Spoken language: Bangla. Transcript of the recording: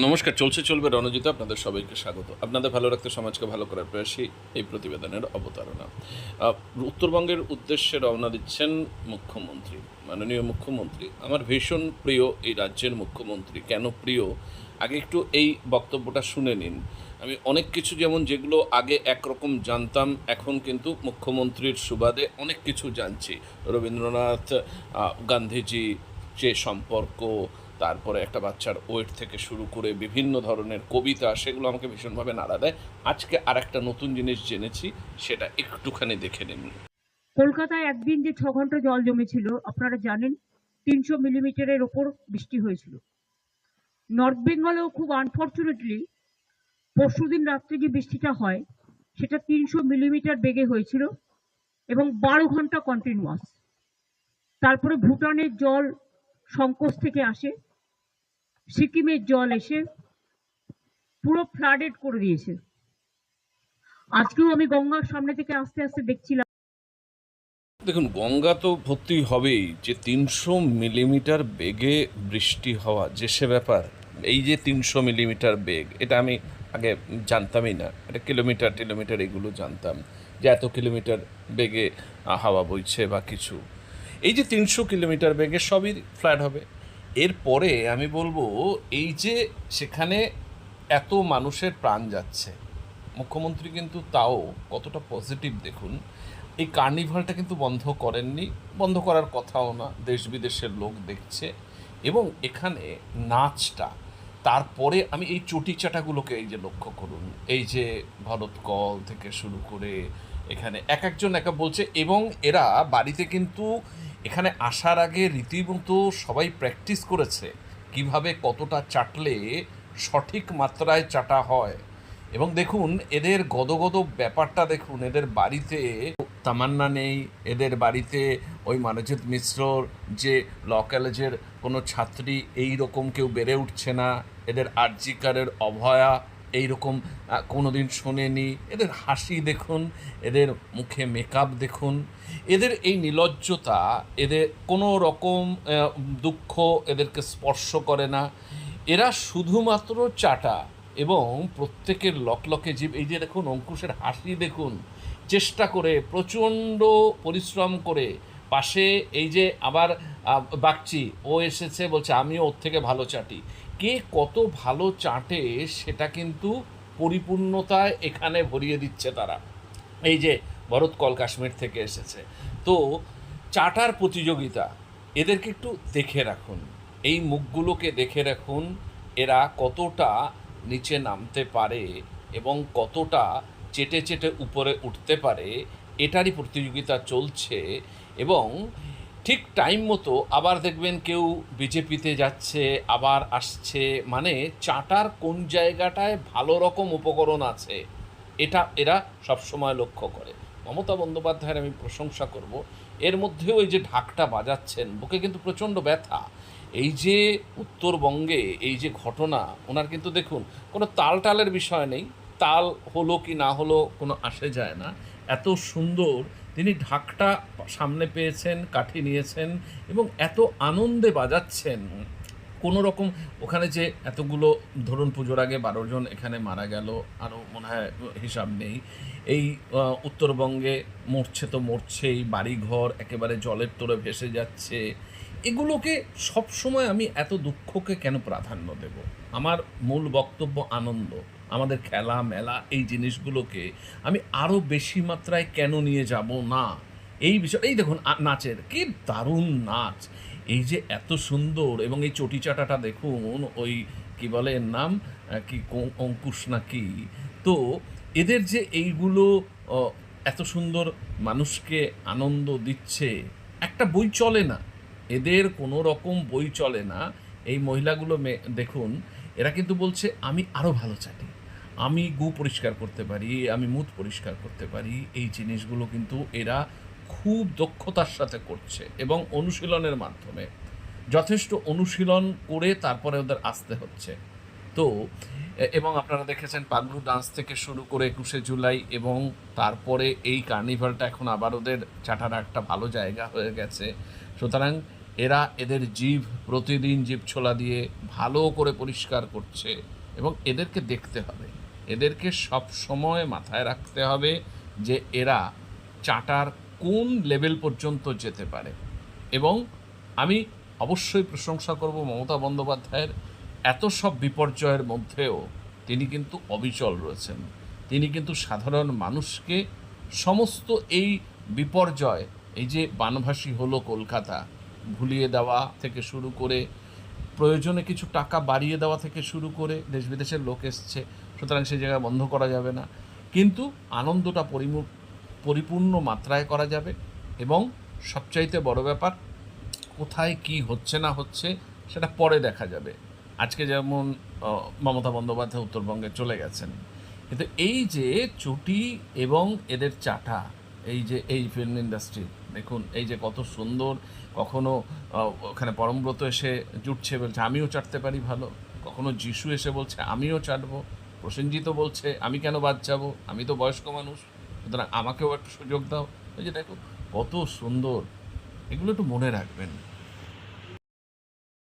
নমস্কার, চলছে, চলবে রণজিত আপনাদের সবাইকে স্বাগত। আপনাদের ভালো রাখতে সমাজকে ভালো করার প্রয়াসী এই প্রতিবেদনের অবতারণা। উত্তরবঙ্গের উদ্দেশ্যে রওনা দিচ্ছেন মুখ্যমন্ত্রী, মাননীয় মুখ্যমন্ত্রী। আমার ভীষণ প্রিয় এই রাজ্যের মুখ্যমন্ত্রী। কেন প্রিয়? আগে একটু এই বক্তব্যটা শুনে নিন। আমি অনেক কিছু যেমন যেগুলো আগে একরকম জানতাম, এখন কিন্তু মুখ্যমন্ত্রীর সুবাদে অনেক কিছু জানছি। রবীন্দ্রনাথ গান্ধীজি, যে সম্পর্ক তারপরে একটা বাচ্চার ওয়েট থেকে শুরু করে বিভিন্ন ধরনের কবিতা, সেগুলো আমাকে ভীষণভাবে নাড়া দেয়। আজকে আর একটা নতুন জিনিস জেনেছি, সেটা একটুখানি দেখে নিন। কলকাতায় একদিন যে ছ ঘণ্টা জল জমেছিল, আপনারা জানেন, তিনশো মিলিমিটারের ওপর বৃষ্টি হয়েছিল। নর্থ বেঙ্গলেও খুব আনফর্চুনেটলি পরশুদিন রাত্রে যে বৃষ্টিটা হয়, সেটা তিনশো মিলিমিটার বেগে হয়েছিল এবং বারো ঘণ্টা কন্টিনিউয়াস তারপরে ভুটানের জল সংকোচ থেকে আসে সিকিমের জল এসে পুরো ফ্লাডেড করে দিয়েছে। আজকেও আমি গঙ্গার সামনে থেকে আস্তে আস্তে দেখছিলাম। দেখুন, গঙ্গা তো ভর্তি হবেই, যে তিনশো মিলিমিটার বেগে বৃষ্টি হওয়া, যে সে ব্যাপার, এই যে তিনশো মিলিমিটার বেগ, এটা আমি আগে জানতামই না, এটা কিলোমিটার টিলোমিটার এগুলো জানতাম, যে এত কিলোমিটার বেগে হাওয়া বইছে বা কিছু। এই যে তিনশো কিলোমিটার বেগে সবই ফ্ল্যাট হবে। এরপরে আমি বলব, এই যে সেখানে এত মানুষের প্রাণ যাচ্ছে, মুখ্যমন্ত্রী কিন্তু তাও কতটা পজিটিভ দেখুন, এই কার্নিভালটা কিন্তু বন্ধ করেননি, বন্ধ করার কথাও না দেশ বিদেশের লোক দেখছে এবং এখানে নাচটা, তারপরে আমি এই চটি চাটাগুলোকে এই যে লক্ষ্য করুন, এই যে ভরত কল থেকে শুরু করে এখানে এক একজন একা বলছে এবং এরা বাড়িতে কিন্তু এখানে আসার আগে রীতিমতো সবাই প্র্যাকটিস করেছে কীভাবে কতটা চাটলে সঠিক মাত্রায় চাটা হয়। এবং দেখুন, এদের গদগদ ব্যাপারটা দেখুন, এদের বাড়িতে তামান্না নেই, এদের বাড়িতে ওই মানজিৎ মিশ্রর যে ল কলেজের কোনো ছাত্রী এই রকম কেউ বেড়ে উঠছে না, এদের আর্জিকারের অভয়া এই রকম কোনো দিন শোনেনি। এদের হাসি দেখুন, এদের মুখে মেকআপ দেখুন। এদের এই নিলজ্জতা, এদের কোনো রকম দুঃখ এদেরকে স্পর্শ করে না। এরা শুধুমাত্র চাটা এবং প্রত্যেকের লকলকে জীব। এই যে দেখুন, অঙ্কুশের হাসি দেখুন, চেষ্টা করে, প্রচণ্ড পরিশ্রম করে পাশে এই যে আবার বাগচি, ও এসেছে, বলছে, আমিও ওর থেকে ভালো চাটি। কে কত ভালো চাটে, সেটা কিন্তু পরিপূর্ণতায় এখানে ভরিয়ে দিচ্ছে তারা। এই যে ভরত কল কাশ্মীর থেকে এসেছে। তো চাটার প্রতিযোগিতা, এদেরকে একটু দেখে রাখুন। এই মুখগুলোকে দেখে রাখুন, এরা কতটা নিচে নামতে পারে এবং কতটা চেটে চেটে উপরে উঠতে পারে। এটারই প্রতিযোগিতা চলছে এবং ঠিক টাইম মতো আবার দেখবেন কেউ বিজেপিতে যাচ্ছে, আবার আসছে মানে চাটার কোন জায়গাটায় ভালো রকম উপকরণ আছে, এটা এরা সবসময় লক্ষ্য করে। মমতা বন্দ্যোপাধ্যায়ের আমি প্রশংসা করব, এর মধ্যেও এই যে ঢাকটা বাজাচ্ছেন, বুকে কিন্তু প্রচণ্ড ব্যথা। এই যে উত্তরবঙ্গে এই যে ঘটনা, ওনার কিন্তু দেখুন, কোনো তাল টালের বিষয় নেই, তাল হলো কি না হলো কোনো আসে যায় না। এত সুন্দর। তিনি ঢাকটা সামনে পেয়েছেন, কাঠি নিয়েছেন এবং এত আনন্দে বাজাচ্ছেন। কোনো রকম ওখানে যে এতগুলো, ধরুন পুজোর আগে বারো জন এখানে মারা গেল, আরও মনে হয় হিসাব নেই। এই উত্তরবঙ্গে মরছে তো মরছেই, বাড়িঘর একেবারে জলের তোরে ভেসে যাচ্ছে। এগুলোকে সবসময় আমি এত দুঃখকে কেন প্রাধান্য দেব? আমার মূল বক্তব্য আনন্দ। আমাদের খেলা, মেলা, এই জিনিসগুলোকে আমি আরও বেশি মাত্রায় কেন নিয়ে যাব? না। এই বিষয়, এই দেখুন নাচের কি দারুণ নাচ। এই যে এত সুন্দর এবং এই চটিচাটাটা দেখুন, ওই কি বলে এর নাম? কি অঙ্কুশ নাকি তো এদের যে এইগুলো এত সুন্দর মানুষকে আনন্দ দিচ্ছে, একটা বই চলে না। এদের কোনো রকম বই চলে না। এই মহিলাগুলো দেখুন, এরা কিন্তু বলছে, আমি আরও ভালো চাটি। আমি গু পরিষ্কার করতে পারি, আমি মুখ পরিষ্কার করতে পারি, এই জিনিসগুলো কিন্তু এরা খুব দক্ষতার সাথে করছে এবং অনুশীলনের মাধ্যমে। যথেষ্ট অনুশীলন করে তারপরে ওদের আসতে হচ্ছে। তো এবং আপনারা দেখেছেন পাগলু ডান্স থেকে শুরু করে একুশে জুলাই এবং তারপরে এই কার্নিভালটা এখন আবার ওদের চাটার একটা ভালো জায়গা হয়ে গেছে। সুতরাং এরা এদের জীব প্রতিদিন জীব ছোলা দিয়ে ভালো করে পরিষ্কার করছে এবং এদেরকে দেখতে হবে। এদেরকে সব সময় মাথায় রাখতে হবে যে এরা চাটার কোন লেভেল পর্যন্ত যেতে পারে। এবং আমি অবশ্যই প্রশংসা করব মমতা বন্দ্যোপাধ্যায়ের এত সব বিপর্যয়ের মধ্যেও তিনি কিন্তু অবিচল রয়েছেন। তিনি কিন্তু সাধারণ মানুষকে সমস্ত এই বিপর্যয়, এই যে বানভাসী হলো কলকাতা, ভুলিয়ে দেওয়া থেকে শুরু করে, প্রয়োজনে কিছু টাকা বাড়িয়ে দেওয়া থেকে শুরু করে দেশ বিদেশের লোক এসছে সুতরাং সেই জায়গায় বন্ধ করা যাবে না। কিন্তু আনন্দটা পরিপূর্ণ মাত্রায় করা যাবে এবং সবচাইতে বড় ব্যাপার, কোথায় কি হচ্ছে না হচ্ছে সেটা পরে দেখা যাবে। আজকে যেমন মমতা বন্দ্যোপাধ্যায় উত্তরবঙ্গে চলে গেছেন। কিন্তু এই যে চুটি এবং এদের চাটা, এই যে, এই ফিল্ম ইন্ডাস্ট্রি দেখুন, এই যে কত সুন্দর, কখনো ওখানে পরমব্রত এসে জুটছে বলছে, আমিও চাটতে পারি ভালো। কখনো যিশু এসে বলছে, আমিও চাটবো। প্রসেনজিৎ বলছে, আমি কেন বাদ যাব? আমি তো বয়স্ক মানুষ, সুতরাং আমাকেও একটু সুযোগ দাও। ওই যে দেখো, কত সুন্দর। এগুলো একটু মনে রাখবেন।